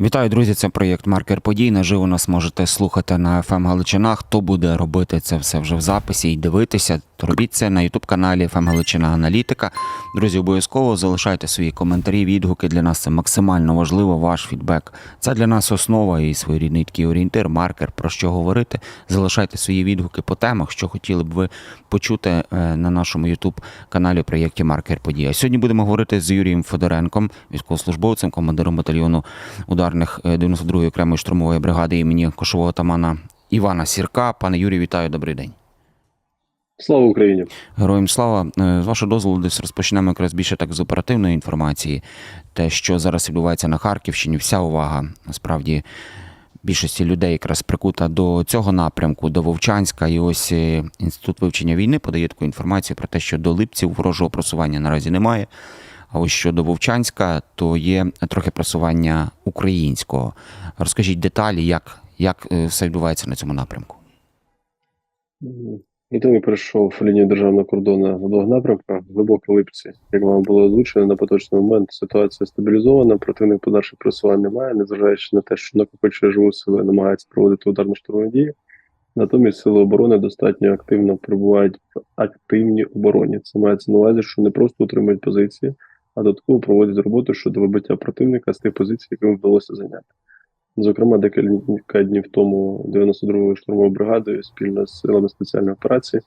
Вітаю, друзі! Це проєкт Маркер подій. Наживо нас можете слухати на FM Галичина. Хто буде робити це все вже в записі і дивитися, то робіть це на Ютуб каналі FM Галичина Аналітика. Друзі, обов'язково залишайте свої коментарі, відгуки. Для нас це максимально важливо. Ваш фідбек. Це для нас основа і своєрідний такий орієнтир, маркер про що говорити. Залишайте свої відгуки по темах, що хотіли б ви почути е, на нашому Ютуб каналі проєкті Маркер подій. А сьогодні будемо говорити з Юрієм Федоренком, військовослужбовцем, командиром батальйону ударних е, 92-ї окремої штурмової бригади імені кошового тамана Івана Сірка. Пане Юрію, вітаю, добрий день. Слава Україні! Героям слава. Е, З вашого дозволу, десь розпочнемо якраз більше так з оперативної інформації. Те, що зараз відбувається на Харківщині, вся увага насправді більшості людей якраз прикута до цього напрямку, до Вовчанська. І ось е, інститут вивчення війни подає таку інформацію про те, що до липців ворожого просування наразі немає. А ось щодо Вовчанська, то є трохи просування українського. Розкажіть деталі, як, як е, все відбувається на цьому напрямку. Італій перейшов лінію державного кордону в двох напрямках глибоко липці. Як вам було озвучено, на поточний момент ситуація стабілізована, противник подальших просувань немає, незважаючи на те, що накопичує живу сили, намагається проводити ударно штурмові дії. Натомість сили оборони достатньо активно перебувають в активній обороні. Це мається на увазі, що не просто утримують позиції, а додатково проводять роботу щодо вибиття противника з тих позицій, які їм вдалося зайняти. Зокрема, декілька днів тому 92-ю штурмовою бригадою спільно з силами спеціальної операції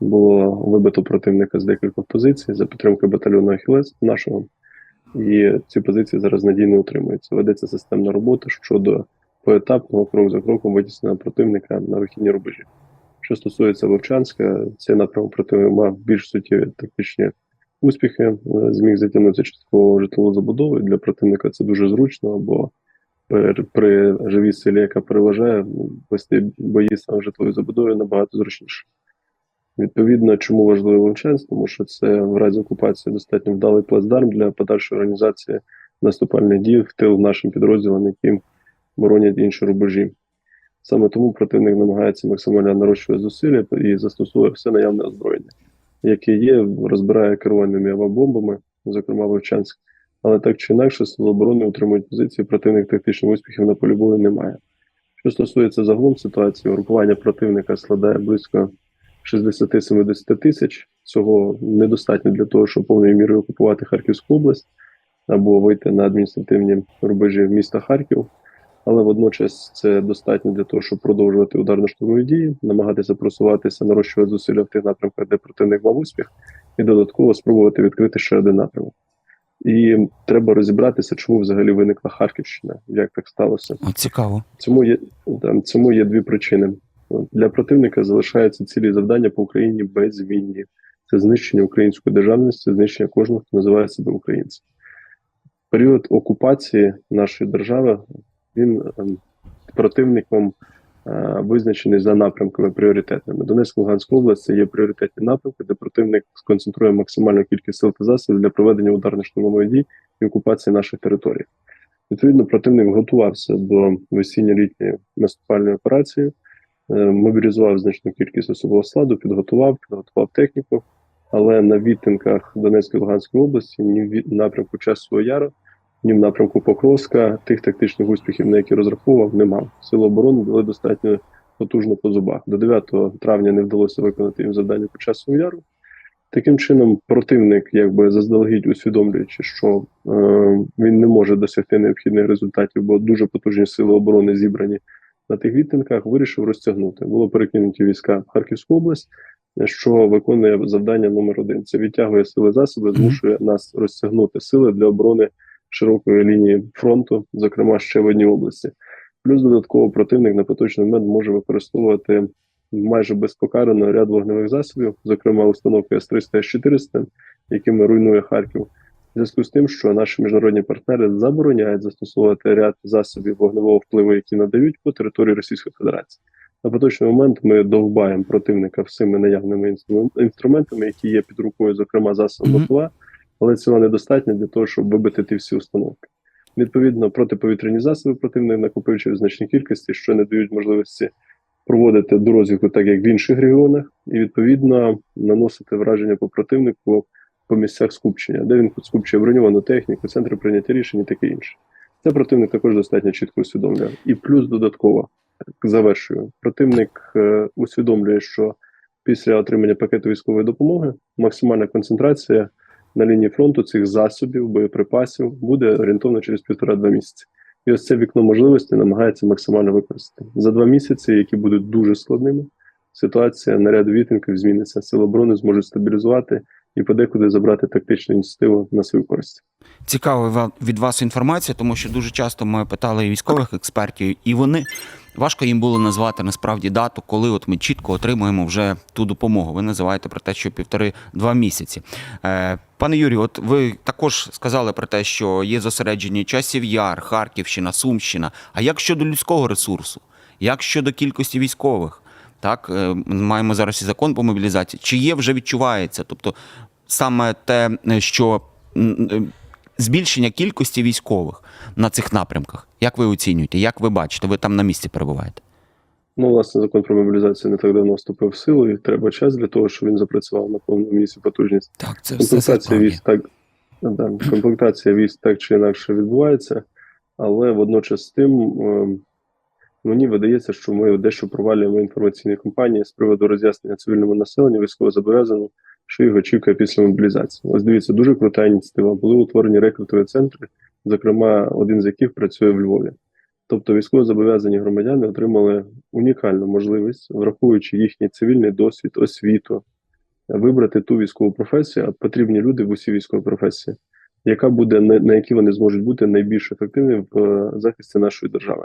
було вибито противника з декількох позицій за підтримкою батальйону Ахілес нашого. І ці позиції зараз надійно утримуються. Ведеться системна робота щодо поетапного крок за кроком витіснення противника на вихідні рубежі. Що стосується Вовчанська, цей напрямок противник мав більш суттєві тактичні успіхи, е, зміг затягнути частково житлову забудову. Для противника це дуже зручно, бо при, живій силі, яка переважає, вести бої саме в житловій забудові набагато зручніше. Відповідно, чому важливий Вовчанськ? Тому що це в разі окупації достатньо вдалий плацдарм для подальшої організації наступальних дій в тил нашим підрозділам, які боронять інші рубежі. Саме тому противник намагається максимально нарощувати зусилля і застосовує все наявне озброєння, яке є, розбирає керувальними авіабомбами, зокрема Вовчанськ. Але так чи інакше, сили оборони утримують позиції, противник тактичних успіхів на полі бою немає. Що стосується загалом ситуації, групування противника складає близько 60-70 тисяч. Цього недостатньо для того, щоб повною мірою окупувати Харківську область або вийти на адміністративні рубежі міста Харків. Але водночас це достатньо для того, щоб продовжувати ударно-штурмові дії, намагатися просуватися, нарощувати зусилля в тих напрямках, де противник мав успіх, і додатково спробувати відкрити ще один напрямок. І треба розібратися, чому взагалі виникла Харківщина, як так сталося. О, цікаво. Цьому є там цьому є дві причини. Для противника залишаються цілі завдання по Україні без беззмінні. Це знищення української державності, знищення кожного, хто називає себе українцем. Період окупації нашої держави він ем, противником е, визначений за напрямками пріоритетними. Донецька Луганська область є пріоритетні напрямки, де противник сконцентрує максимальну кількість сил та засобів для проведення ударних штурмових дій і окупації наших територій. Відповідно, противник готувався до весінньо-літньої наступальної операції, е, мобілізував значну кількість особового складу, підготував, підготував техніку. Але на відтинках Донецької Луганської області, ні в напрямку Часового Яру, ні в напрямку Покровська тих тактичних успіхів, на які розраховував, не мав. Сили оборони були достатньо потужно по зубах. До 9 травня не вдалося виконати їм завдання по часовому яру. Таким чином, противник, якби заздалегідь усвідомлюючи, що е, він не може досягти необхідних результатів, бо дуже потужні сили оборони зібрані на тих відтинках, вирішив розтягнути. Було перекинуті війська в Харківську область, що виконує завдання номер один. Це відтягує сили засоби, змушує нас розтягнути сили для оборони широкої лінії фронту, зокрема ще в одній області. Плюс додатково противник на поточний момент може використовувати майже безпокарано ряд вогневих засобів, зокрема установки С-300 С-400, якими руйнує Харків. В зв'язку з тим, що наші міжнародні партнери забороняють застосовувати ряд засобів вогневого впливу, які надають по території Російської Федерації. На поточний момент ми довбаємо противника всіми наявними інструментами, які є під рукою, зокрема засобом Мгм. БПЛА, але цього недостатньо для того, щоб вибити всі установки. Відповідно, протиповітряні засоби противник накопичує в значній кількості, що не дають можливості проводити до розвідку, так як в інших регіонах, і відповідно наносити враження по противнику по місцях скупчення, де він скупчує броньовану техніку, центри прийняття рішень і таке інше. Це противник також достатньо чітко усвідомлює. І плюс додатково завершую. Противник е, усвідомлює, що після отримання пакету військової допомоги максимальна концентрація на лінії фронту цих засобів, боєприпасів буде орієнтовно через півтора-два місяці. І ось це вікно можливості намагається максимально використати за два місяці, які будуть дуже складними. Ситуація на ряд вітинків зміниться. Сили оборони зможуть стабілізувати і подекуди забрати тактичну ініціативу на свою користь. Цікава від вас інформація, тому що дуже часто ми питали військових експертів, і вони важко їм було назвати насправді дату, коли от ми чітко отримуємо вже ту допомогу. Ви називаєте про те, що півтори-два місяці. Пане Юрію, от ви також сказали про те, що є зосереджені часів Яр, Харківщина, Сумщина. А як щодо людського ресурсу? Як щодо кількості військових? Так, е, маємо зараз і закон по мобілізації. Чи є вже відчувається? Тобто саме те, е, що е, збільшення кількості військових на цих напрямках. Як ви оцінюєте? Як ви бачите? Ви там на місці перебуваєте? Ну, власне, закон про мобілізацію не так давно вступив в силу, і треба час для того, щоб він запрацював на повному місці потужність. Так, це Комплектація військ так, да, комплектація військ так чи інакше відбувається, але водночас з тим е, мені видається, що ми дещо провалюємо інформаційні кампанії з приводу роз'яснення цивільному населенню, військовозобов'язаному, що їх очікує після мобілізації. Ось дивіться, дуже крута ініціатива. Були утворені рекрутові центри, зокрема, один з яких працює в Львові. Тобто військовозобов'язані громадяни отримали унікальну можливість, враховуючи їхній цивільний досвід, освіту, вибрати ту військову професію, а потрібні люди в усі військові професії, яка буде на, якій вони зможуть бути найбільш ефективними в е, захисті нашої держави.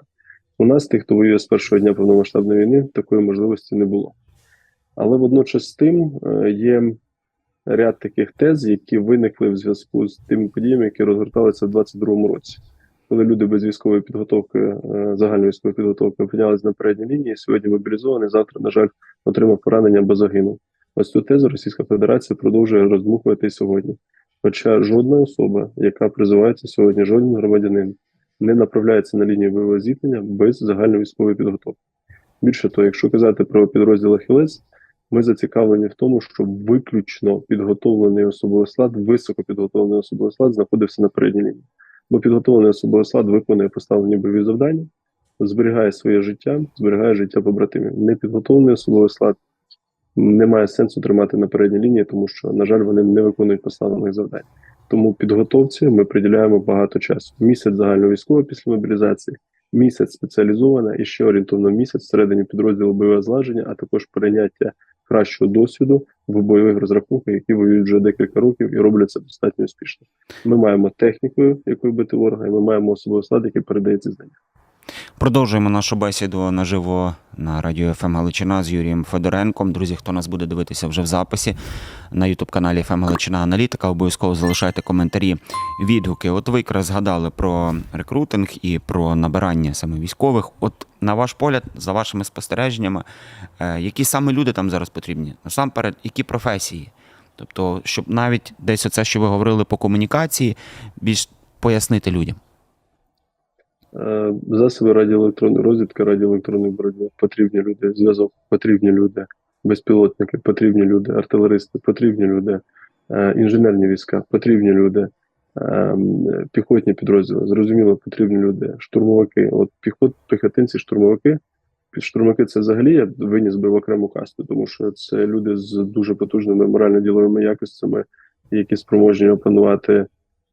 У нас, тих, хто воює з першого дня повномасштабної війни, такої можливості не було. Але водночас з тим е, є ряд таких тез, які виникли в зв'язку з тими подіями, які розгорталися в 2022 році. Коли люди без військової підготовки, е, загальної військової підготовки опинялися на передній лінії, сьогодні мобілізований, завтра, на жаль, отримав поранення або загинув. Ось цю тезу Російська Федерація продовжує роздмухувати сьогодні. Хоча жодна особа, яка призивається сьогодні, жоден громадянин не направляється на лінію бойового зіткнення без загальної військової підготовки. Більше того, якщо казати про підрозділ Ахілес, ми зацікавлені в тому, щоб виключно підготовлений особовий склад, високо підготовлений особовий склад знаходився на передній лінії. Бо підготовлений особовий склад виконує поставлені бойові завдання, зберігає своє життя, зберігає життя побратимів. Непідготовлений особовий склад немає сенсу тримати на передній лінії, тому що, на жаль, вони не виконують поставлених завдань. Тому підготовці ми приділяємо багато часу. Місяць загальновійськової після мобілізації, місяць спеціалізована і ще орієнтовно місяць всередині підрозділу бойове злагодження, а також прийняття кращого досвіду в бойових розрахунках, які воюють вже декілька років і роблять це достатньо успішно. Ми маємо техніку, якою бити ворога, і ми маємо особовий склад, який передає ці знання. Продовжуємо нашу бесіду наживо на радіо ФМ Галичина з Юрієм Федоренком. Друзі, хто нас буде дивитися вже в записі на Ютуб каналі ФМ Галичина Аналітика, обов'язково залишайте коментарі, відгуки. От ви якраз згадали про рекрутинг і про набирання саме військових. От на ваш погляд, за вашими спостереженнями, е, які саме люди там зараз потрібні? Насамперед, які професії? Тобто, щоб навіть десь оце, що ви говорили по комунікації, більш пояснити людям. Е, Засоби радіоелектронної розвідки, радіоелектронної боротьби потрібні люди, зв'язок потрібні люди, безпілотники, потрібні люди, артилеристи, потрібні люди, е, інженерні війська, потрібні люди, е, піхотні підрозділи, зрозуміло, потрібні люди, штурмовики. От піхот, піхотинці, штурмовики. Штурмовики це взагалі я виніс би в окрему касту, тому що це люди з дуже потужними морально-діловими якостями, які спроможні опанувати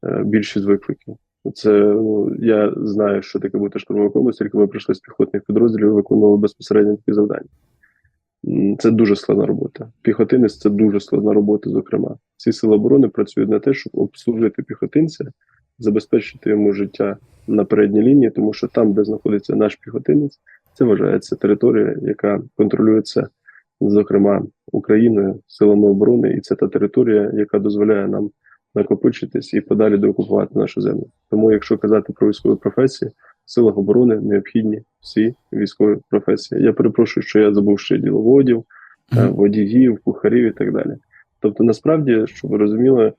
е, більшість викликів. Це я знаю, що таке бути штурмовиком, оскільки ми прийшли з піхотних підрозділів виконували безпосередньо такі завдання. Це дуже складна робота. Піхотинець це дуже складна робота, зокрема. Ці сили оборони працюють на те, щоб обслужити піхотинця, забезпечити йому життя на передній лінії, тому що там, де знаходиться наш піхотинець, це вважається територія, яка контролюється, зокрема, Україною, силами оборони, і це та територія, яка дозволяє нам накопичитись і подалі доокупувати нашу землю. Тому, якщо казати про військові професії, в силах оборони необхідні всі військові професії. Я перепрошую, що я забув ще діловодів, е, водіїв, кухарів і так далі. Тобто, насправді, щоб ви розуміли,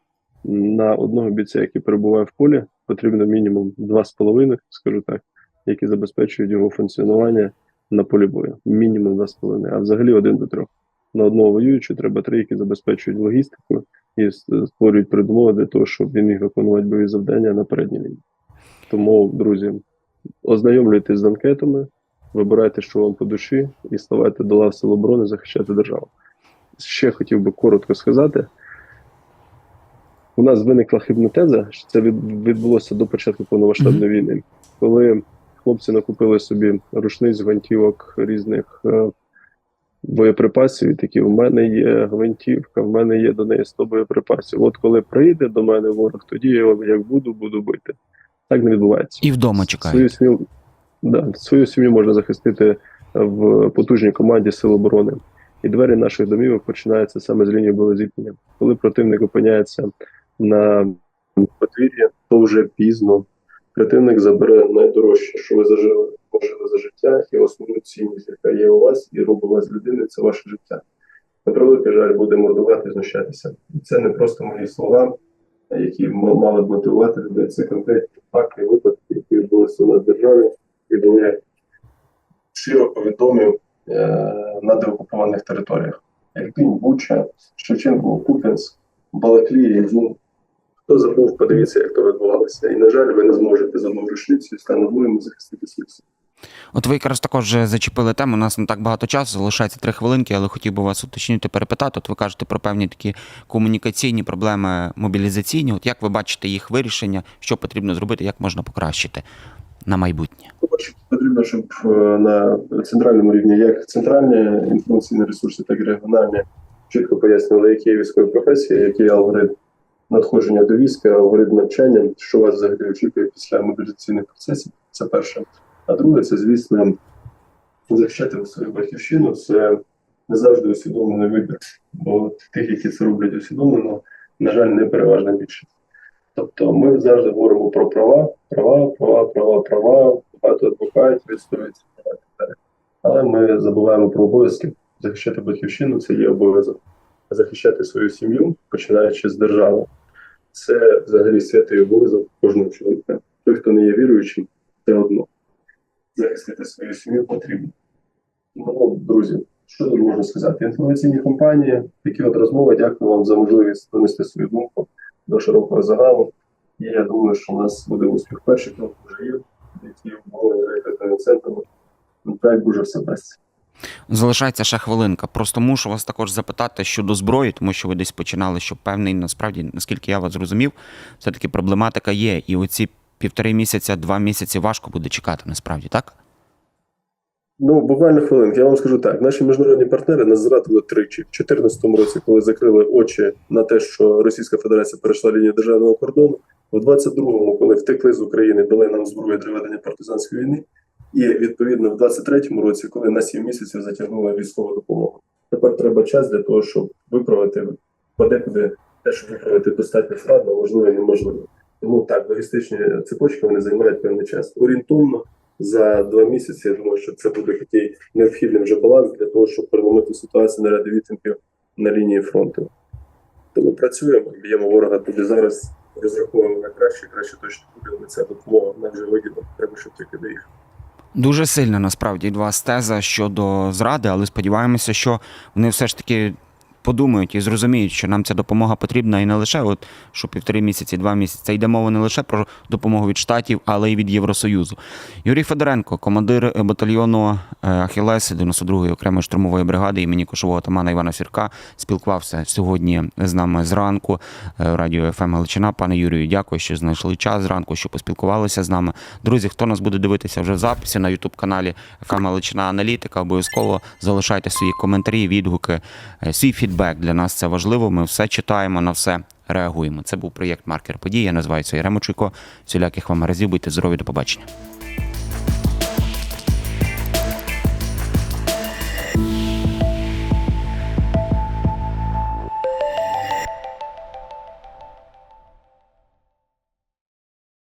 на одного бійця, який перебуває в полі, потрібно мінімум два з половиною, скажу так, які забезпечують його функціонування на полі бою. Мінімум два з половиною, а взагалі один до трьох. На одного воюючого треба три, які забезпечують логістику і створюють передумови для того, щоб він міг виконувати бойові завдання на передній лінії. Тому, друзі, ознайомлюйтесь з анкетами, вибирайте, що вам по душі, і ставайте до лав Сил оборони захищати державу. Ще хотів би коротко сказати. У нас виникла хибна теза, що це відбулося до початку повномасштабної війни, коли хлопці накупили собі рушниць, гвинтівок різних е, боєприпасів, і такі в мене є гвинтівка, в мене є до неї 100 боєприпасів. От коли прийде до мене ворог, тоді я його як буду, буду бити. Так не відбувається. І вдома Свою чекають. сім'ю, да, свою сім'ю можна захистити в потужній команді Сил оборони. І двері наших домівок починаються саме з лінії боєзіткнення. Коли противник опиняється на подвір'ї, то вже пізно. Противник забере найдорожче, що ви зажили, пожили за життя, і основну цінність, яка є у вас, і робить вас людиною, це ваше життя. На превеликий жаль, буде мордувати і знущатися. І це не просто мої слова, які мали б мотивувати людей. Це конкретні факти, випадки, які відбулися у нас державі, і були широко відомі е, на деокупованих територіях. Ірпінь, Буча, Шевченко, Куп'янськ, Балаклія, Ізюм. Хто забув, подивіться, як то відбувалося. І, на жаль, ви не зможете за рушницю і воїном захистити свій. От ви якраз також зачепили тему. У нас не так багато часу, залишається три хвилинки, але хотів би вас уточнити, перепитати. От ви кажете про певні такі комунікаційні проблеми мобілізаційні. От як ви бачите їх вирішення, що потрібно зробити, як можна покращити на майбутнє? Потрібно, щоб е, на центральному рівні як центральні інформаційні ресурси, так і регіональні чітко пояснювали, які є військові професії, який алгоритм надходження до війська, алгоритм навчання, що вас взагалі очікує після мобілізаційних процесів. Це перше. А друге, це, звісно, захищати свою батьківщину. Це не завжди усвідомлений вибір, бо тих, які це роблять усвідомлено, на жаль, не переважна більшість. Тобто ми завжди говоримо про права, права, права, права, права, багато адвокатів відстоюються права і далі. Але ми забуваємо про обов'язки. Захищати батьківщину це є обов'язок. Захищати свою сім'ю, починаючи з держави, це взагалі святий обов'язок кожного чоловіка. Той, хто не є віруючим, це одно. Захистити свою сім'ю потрібно. Ну, друзі, що тут можна сказати? Інформаційні компанії, такі от розмови, дякую вам за можливість донести свою думку до широкого загалу. І я думаю, що у нас буде успіх. Перший крок вже є, які обговорені рекрутними центрами. Ну, так дуже все вдасться. Залишається ще хвилинка. Просто мушу вас також запитати щодо зброї, тому що ви десь починали, що певний, насправді, наскільки я вас зрозумів, все-таки проблематика є. І оці півтори місяця, два місяці важко буде чекати, насправді, так? Ну, буквально хвилинки. Я вам скажу так: наші міжнародні партнери нас зрадили тричі. В 2014 році, коли закрили очі на те, що Російська Федерація перейшла лінію державного кордону, в 22-му, коли втекли з України, дали нам зброю для ведення партизанської війни, і відповідно в 23-му році, коли на 7 місяців затягнули військову допомогу. Тепер треба час для того, щоб виправити подекуди те, що виправити достатньо складно, можливо, і неможливо. Тому так, логістичні цепочки вони займають певний час. Орієнтовно за два місяці. Я думаю, що це буде такий необхідний вже баланс для того, щоб переломити ситуацію на ряді відтинків на лінії фронту. Тому працюємо, б'ємо ворога туди зараз, розраховуємо на краще, краще точно буде, ця допомога нам вже виділа, треба, щоб тільки доїхати. Дуже сильна насправді від вас теза щодо зради, але сподіваємося, що вони все ж таки подумають і зрозуміють, що нам ця допомога потрібна і не лише от що півтори місяці, два місяці. Це йде мова не лише про допомогу від штатів, але й від Євросоюзу. Юрій Федоренко, командир батальйону е, Ахілеси 92-ї окремої штурмової бригади імені кошового отамана Івана Сірка, спілкувався сьогодні з нами зранку. е, Радіо ФМ Галичина. Пане Юрію, дякую, що знайшли час зранку, що поспілкувалися з нами. Друзі, хто нас буде дивитися вже в записі на Ютуб каналі ФМ Галичина Аналітика, обов'язково залишайте свої коментарі, відгуки, е, свій фідбек. Для нас це важливо. Ми все читаємо, на все реагуємо. Це був проєкт Маркер події. Я називаюся Єрема Чуйко. Всіляких вам разів, будьте здорові, до побачення.